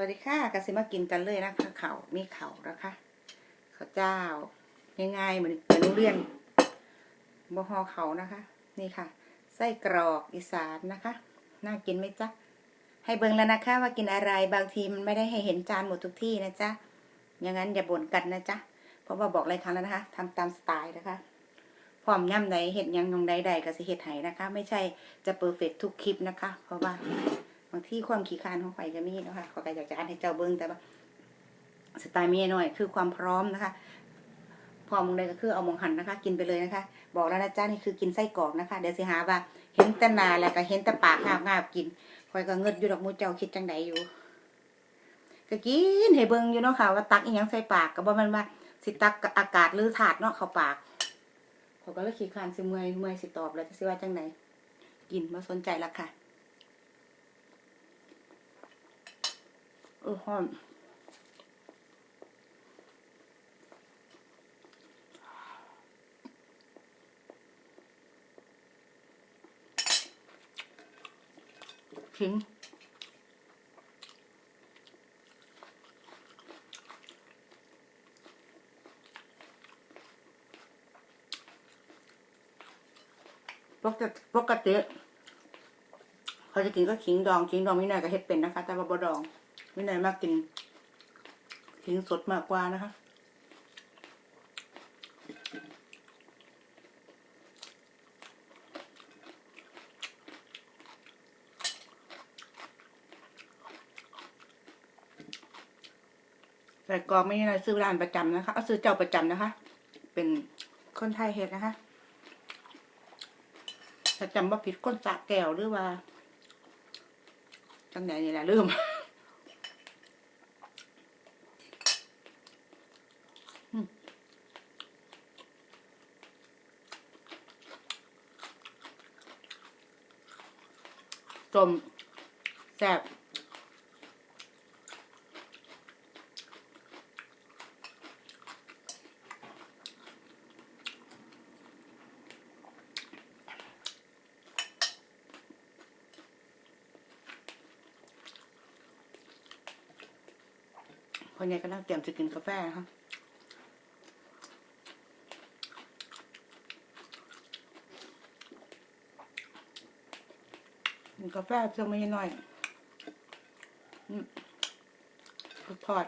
วัสดีค่ะกสิมากินกันเลยนะคะเขามีเขานะคะข้าวเจ้าง่ายๆเหมือนเป็นโรงเรียนบฮอเขานะคะ นี่ค่ะ ไส้กรอกอีสานนะคะ น่ากินไหมจ๊ะ ให้เบิ่งแล้วนะคะว่ากินอะไรบางทีมันไม่ได้ให้เห็นจานหมดทุกที่นะจ๊ะอย่างนั้นอย่าบ่นกันนะจ๊ะเพราะว่าบอกหลายครั้งแล้วนะคะทำตามสไตล์นะคะพร้อมย่ำใดเห็ดยังยงใดๆก็สิเห็ดไห้นะคะ ไม่ใช่จะเปอร์เฟกทุกคลิปนะคะ เพราะว่า บางที่ความขี้คานของไฟก็มีนะคะขอก็อยากจะอ่านให้เจ้าเบิ้งแต่ว่าสไตล์เมียหน่อย คือความพร้อมนะคะ พอมองใดก็คือเอามองหันนะคะ กินไปเลยนะคะ บอกแล้วนะจ้านี่คือกินไส้กรอกนะคะเดี๋ยวสิหาว่า เห็นแต่หนาแล้วก็เห็นแต่ปากงาบงาบกินคอยก็เงิดอยู่ดอกมูเจ้าคิดจังใดอยู่ก็กินให้เบิ่งอยู่เนาะค่ะว่าตักอีหยังใส่ปากก็บ่แมันว่าสิตักอากาศหรือถาดเนาะเข้าปากเขาก็เลยขี้คานสิเมื่อยเมื่อยสิตอบแล้วจะสิว่าจังไหนกินมาสนใจละค่ะ เออหอมขิงปกติปกติเขาจะกินก็ขิงดองขิงดองไม่นายก็เฮ็ดเป็นนะคะ แต่ว่าบ่ดอง ไม่นายมากกินขิงสดมากกว่านะคะแต่ก็ไม่ได้ซื้อร้านประจำนะคะเอาซื้อเจ้าประจำนะคะ เป็นคนไทยเฮ็ดนะคะถ้าจำว่าผิดก้นสากแก้วหรือว่าจังไหนนี่แหละลืม จมแซ่บคนนี้กำลังเตรียมจะกินกาแฟนะคะกิ กาแฟเพียงไม่น้อยอืมทอด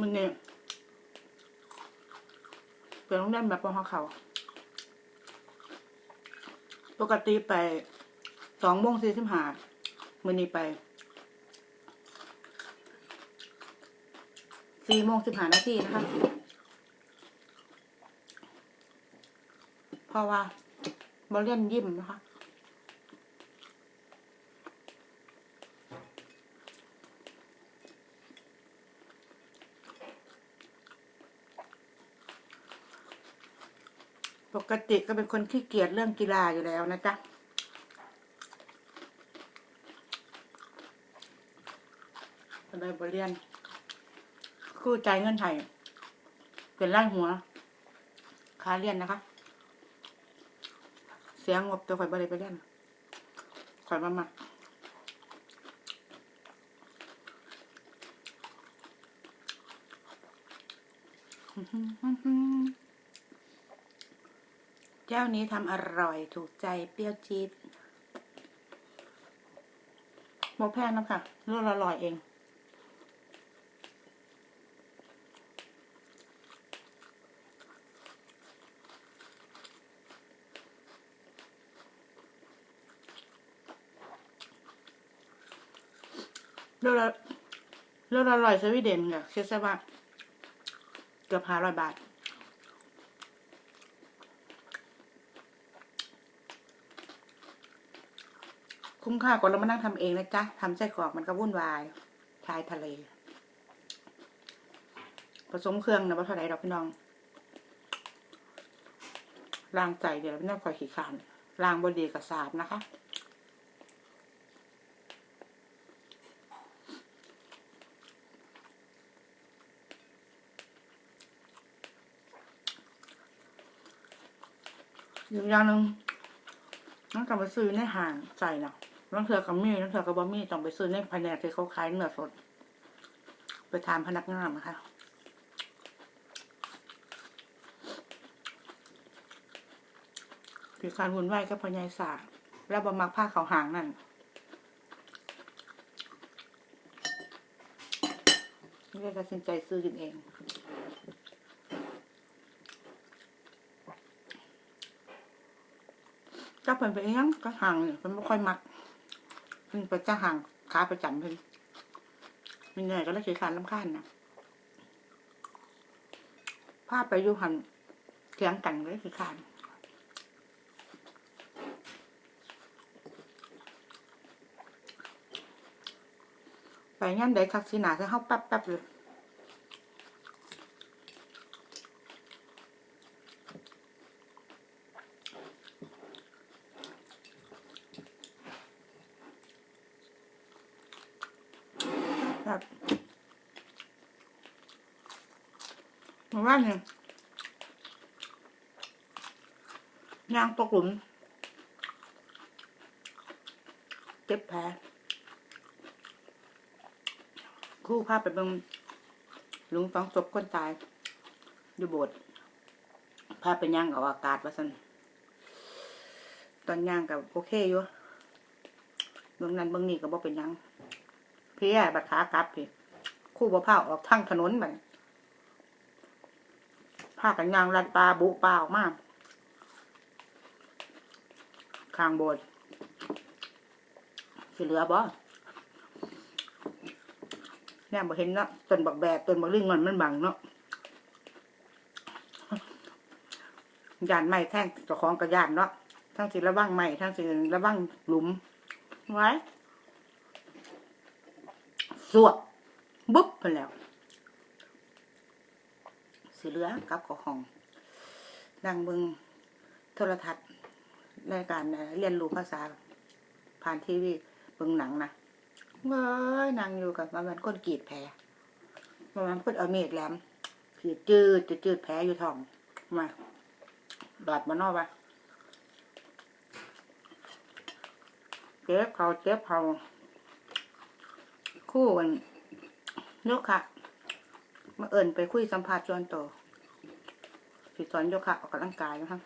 มันเนี่ยเป็นโรงเรียนแบบปองเขา ปกติไปสองโมงสี่สิบห้ามื่อนี้ไปสี่โมงสิบห้านาทีนะคะ เพราะว่าบอเล่นยิ้มนะคะ กติก็เป็นคนขี้เกียจเรื่องกีฬาอยู่แล้วนะจ๊ะก็เลยบเรียนคู่ใจเงินไทยเป็นร่างหัวค่าเรียนนะคะ เสียงงบตัวข่อยบริไปเรียนข่อยมามัก เจ้านี้ทำอร่อยถูกใจเปรี้ยวจี๊ดโมแพงนะค่ะรสอร่อยเองรสละรสอร่อยสวีเดนค่ะคิดซะว่าเกือบห้าร้อยบาท คุ้มค่ากว่าเรามานั่งทำเองนะจ๊ะทำไส้กรอกมันก็วุ่นวายชายทะเล ผสมเครื่องนะว่าเท่าไรดอกพี่น้องล้างใจเดี๋ยวพี่น้องคอยขี้ขานล้างบอดีกับสาบนะคะอีกอย่างหนึ่งต้องกลับมาซื้อในห่างใจเนาะ นั่งเถื่อกับมีนั่งเถื่อกับบะมี่ต้องไปซื้อในแผนกที่เขาขายเนื้อสด ไปถามพนักงานนะคะคือการหุ่นไหวกับพญายศาสตร์แล้วบะมักผ้าเขาวหางนั่นนี่ก็ตัดสินใจซื้อกินเองก็เพิ่นไปเองก็ห่างเนี่ยเพิ่นไม่ค่อยมัก เพิ่นไปจะห่างขาประจำเพิ่นมีเหนื่อยก็เลยขี้ขานลำคานนะพาไปอยู่หันเถียงกันเลยขี้ขานไปงั้นได้ทักษิณาจะเข้าแป๊บแป๊บๆเลย ครับหมู่บ้านเนี่ยยางตกหลุมเจ็บแผลครู่พาพไปบิ่งหลุงฟังศพคนตาย อยู่โบสถ์พาไปย่างเอาอากาศว่าสันตอนย่างกับโอเคอยู่เบื้องนั้นเบื้องนี้ก็บ่เป็นยัง เพี่แย่บัดขากลับพี่คู่บ่พาออกทางถนนบัดพากันยางลัดปลาบุปลาออกมาข้างโบสถ์สิเหลือบ่เนี่ยบ่เห็นเนาะต้นบักแบกต้นบักลิงมันมันบังเนาะยานไม้แท่งเจ้าของกระยานเนาะทั้งสิระวังไม้ทั้งสิระวังหลุมไว้ สวบบุ๊บไปแล้วสีเหลือกับกอห้องดังเบิงโทรทัศน์รายการเรียนรู้ภาษาผ่านทีวีเบิงหนังนะเว้ยนางอยู่กับประมาณคนกรีดแผลประมาณคนเอาเมีดแหลมขีดจืดจืดจืดแผลอยู่ท้องมาบาดมานอกปเจ็บเขาเจ็บเขา คู่กันโยคะมาเอิญไปคุยสัมภาษณ์จวนโตสิสอนโยคะออกกำลังกายนะคะ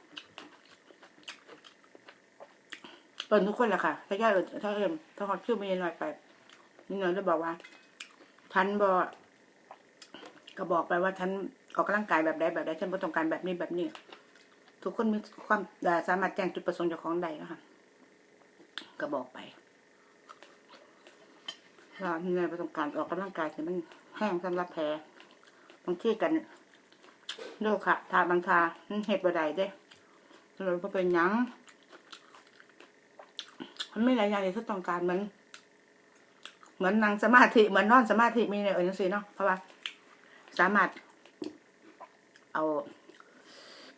เอิญทุกคนแหละค่ะถ้าย่าเอิญถ้าเอิญถ้าเขาชื่อไม่ยน้อยไปนี่น้อยจะบอกว่าฉันบอกก็บอกไปว่าฉันออกกำลังกายแบบใดแบบใดฉันบ่ต้องการแบบนี้แบบนี้ ทุกคนมีความสามารถแจ้งจุดประสงค์เจ้าของใดนะคะก็บอกไป่าเหนื่อยประสบการณ์ออกกำลังกายแต่มันแห้งสำหรับแผลบางที่กันโรคค่ะทาบางทาเห็ดบ่ได้เด้เลยก็เป็นยังมันไม่หลายอย่างที่ต้องการเหมือนเหมือนนั่งสมาธิเหมือนนอนสมาธิมีในเออจังซี่เนาะเพราะว่า สามารถ เอา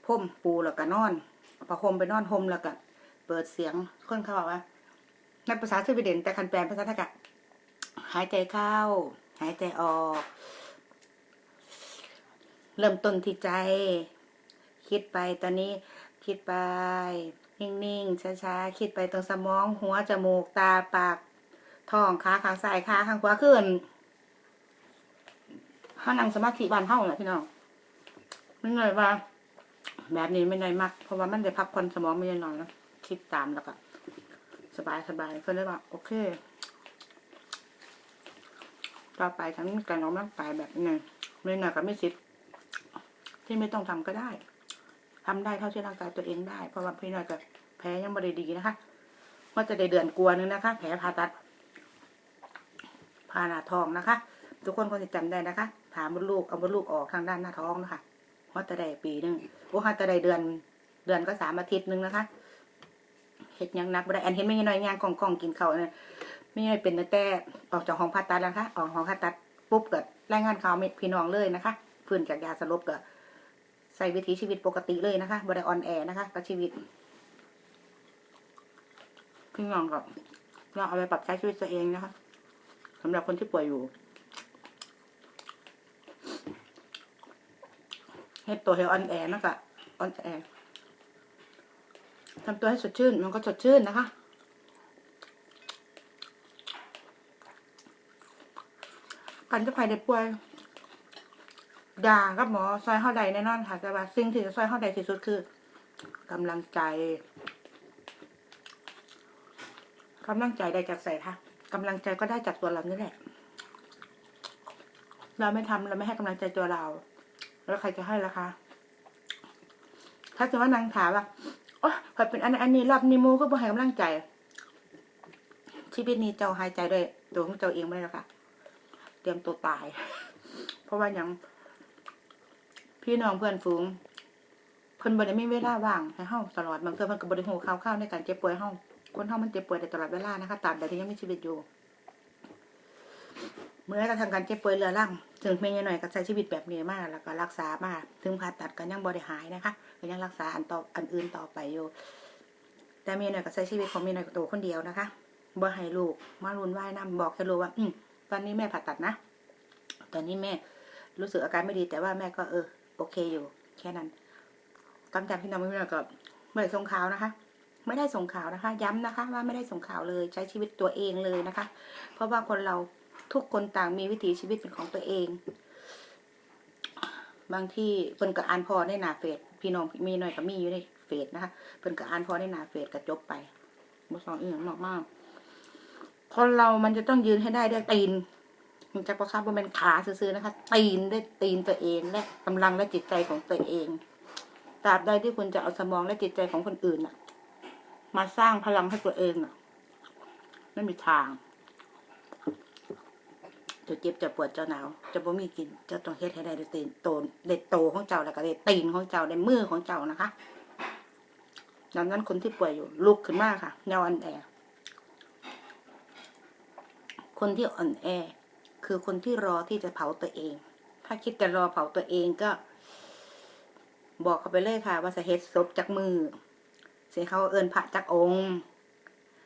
พ่มปูแล้วก็นอนเอาผ้าห่มไปนอนห่มแล้วก็เปิดเสียงคนเขาบอกว่าในภาษาสวีเดนแต่คันแปลภาษาไทยกะ หายใจเข้า หายใจออก เริ่มต้นที่ใจ คิดไปตอนนี้คิดไป นิ่งๆช้าๆคิดไปตรงสมอง หัวจมูกตาปากท้องขาข้างซ้ายขาข้างขวาขึ้นห้านั่งสมาธิบานเท่าแหละพี่น้องไม่หน่อยว่า แบบนี้ไม่หน่อยมากเพราะว่ามันได้พักผ่อนสมองไม่ได้นอนนะคิดตามแล้วก็สบายสบายๆเพื่อนเลยว่า โอเค ต่อไปทั้งการออกกำลังกายแบบนี้ไม่หนักกับไม่สิทธิ์ที่ไม่ต้องทำก็ได้ทำได้เท่าที่ร่างกายตัวเองได้ เพราะว่าพี่น้อยกับแผลยังไม่ได้ดีนะคะว่าจะได้เดือนกลัวนึงนะคะ แผลผ่าตัดผ่าหน้าท้องนะคะ ทุกคนคงจะจำได้นะคะถามมดลูกเอามดลูกออกทางด้านหน้าท้องนะคะว่าจะได้ปีหนึงโอ้ฮะจะได้เดือน เดือนก็สามอาทิตย์หนึงนะคะเห็ดยังนักบ่ได้อันเห็นไม่น้อยยางกองกองกินเขาเนี่ย ไม่ใช่เป็นตั้งแต่ออกจากห้องผ่าตัดแล้วนะคะออกห้องผ่าตัดปุ๊บเกิดรายงานข่าวพี่น้องเลยนะคะฟื้นจากยาสลบก็ใส่วิถีชีวิตปกติเลยนะคะบริออนแอร์นะคะกับชีวิตพี่น้องก็ลองเอาไปปรับใช้ชีวิตตัวเองนะคะสำหรับคนที่ป่วยอยู่เฮ็ดตัวเฮลออนแอร์นะคะออนแอร์ทำตัวให้สดชื่น มันก็สดชื่นนะคะ กันจะไปได้ป่วยด่ากับหมอซอยเข้าใดแน่นอนค่ะแต่ว่าสิ่งที่จะซอยเข้าใดที่สุดคือกำลังใจกำลังใจได้จากใส่ค่ะกำลังใจก็ได้จากตัวเรานี่แหละ เราไม่ทำเราไม่ให้กำลังใจตัวเรา แล้วใครจะให้ล่ะคะ ถ้าสมมติว่านางถามว่าโอ๊ยขอเป็นอันนั้นอันนี้รอบนี้มูก็บ่ให้กำลังใจ ชีวิตนี้เจ้าหายใจด้วยตัวของเจ้าเองไม่ได้หรอกค่ะ เตรียมตัวตาย เพราะว่ายัง พี่น้องเพื่อนฝูงเพิ่นบ่ได้มีเวลาว่างให้เฮาตลอดบางเทื่อเพิ่นก็บ่ได้ฮู้ข่าวๆในการเจ็บป่วยเฮาคนเฮามันเจ็บป่วยได้ตลอดเวลานะคะตราบใดที่ยังมีชีวิตอยู่เมื่อกระทั่งการเจ็บป่วยเรือรังถึงแม่ยายหน่อยก็ใช้ชีวิตแบบนี้มากแล้วก็รักษามาถึงผ่าตัดก็ยังบ่ได้หายนะคะก็ยังรักษาอันต่ออันอื่นต่อไปอยู่ แต่แม่หน่อยก็ใช้ชีวิตของแม่หน่อยตัวคนเดียวนะคะบ่ให้ลูกมารุนว่ายน้ำบอกแค่รู้ว่า อืม ตอนนี้แม่ผ่าตัดนะ ตอนนี้แม่รู้สึกอาการไม่ดีแต่ว่าแม่ก็เออ โอเคอยู่ แค่นั้นกำจัดพี่น้องไม่ได้ก็ไม่ได้ส่งข่าวนะคะ ไม่ได้ส่งข่าวนะคะ ย้ำนะคะ ว่าไม่ได้ส่งข่าวเลยใช้ชีวิตตัวเองเลยนะคะ เพราะว่าคนเราทุกคนต่างมีวิถีชีวิตเป็นของตัวเอง บางที่เพิ่นก็อ่านพอในหนาเฟซพี่น้องมีหน่อยก็มีอยู่ในเฟซนะคะเพิ่นก็อ่านพอในหนาเฟซก็จบไปบ่สอนอีหยังมากมาก คนเรามันจะต้องยืนให้ได้ด้วยตีนมันจะประคับว่าเป็นขาซื่อๆนะคะ ตีนได้ตีนตัวเองและกำลังและจิตใจของตัวเองตราบใดที่คุณจะเอาสมองและจิตใจของคนอื่นน่ะ มาสร้างพลังให้ตัวเองน่ะ ไม่มีทางจะเจ็บจะปวดจะหนาวจะบ่มีกินเจ้าต้องเฮ็ดให้ได้ด้วยตีนโตนเด็ดโตของเจ้าแล้วก็เด็ดตีนของเจ้าในมือของเจ้านะคะดังนั้นคนที่ป่วยอยู่ลุกขึ้นมาค่ะแนวอ่อนแอร์ คนที่อ่อนแอ คือคนที่รอที่จะเผาตัวเอง ถ้าคิดจะรอเผาตัวเองก็ บอกเขาไปเลยค่ะ ว่าจะเฮ็ดศพจากมือเสียเขาเอินพระจากองค์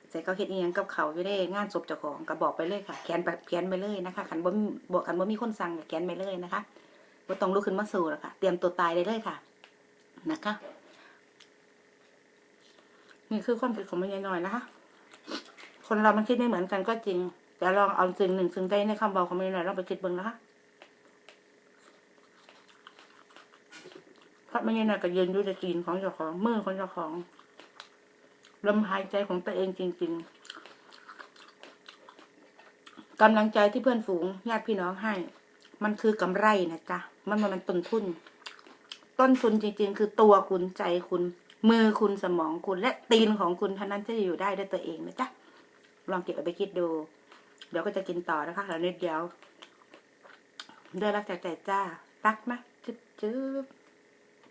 เสร็จเขาเฮ็ดอียงกับเขาอยู่ได้งานศพเจ้าของก็บอกไปเลยค่ะแขนไปเขียนไปเลยนะคะขันบ่มบอกขันบ่มีคนสั่งก็เขียนไปเลยนะคะบ่าต้องลุกขึ้นมาสู้แล้วค่ะ เตรียมตัวตายได้เลยค่ะ นะคะนี่คือความคิดของมันยายน้อยนะคะ คนเรามันคิดไม่เหมือนกันก็จริง แต่ลองเอาสิ่งหนึ่งสิ่งใดในคำบอกของมันยายน้อยลองไปคิดเบิ่งนะคะเพราะมันยายน้อยก็ยืนอยู่ในตีนของเจ้าของมือของเจ้าของลมหายใจของตัวเองจริง ๆกำลังใจที่เพื่อนฝูงญาติพี่น้องให้ มันคือกำไรนะจ๊ะมันมันต้นทุน ต้นทุนจริง ๆ คือตัวคุณใจคุณ มือคุณสมองคุณและตีนของคุณเท่านั้นที่จะอยู่ได้ด้วยตัวเองนะจ๊ะลองเก็บเอาไปคิดดู เดี๋ยวก็จะกินต่อนะคะแล้วนิดเดียวด้รักจากใจจ้ารักไหมจุ๊บ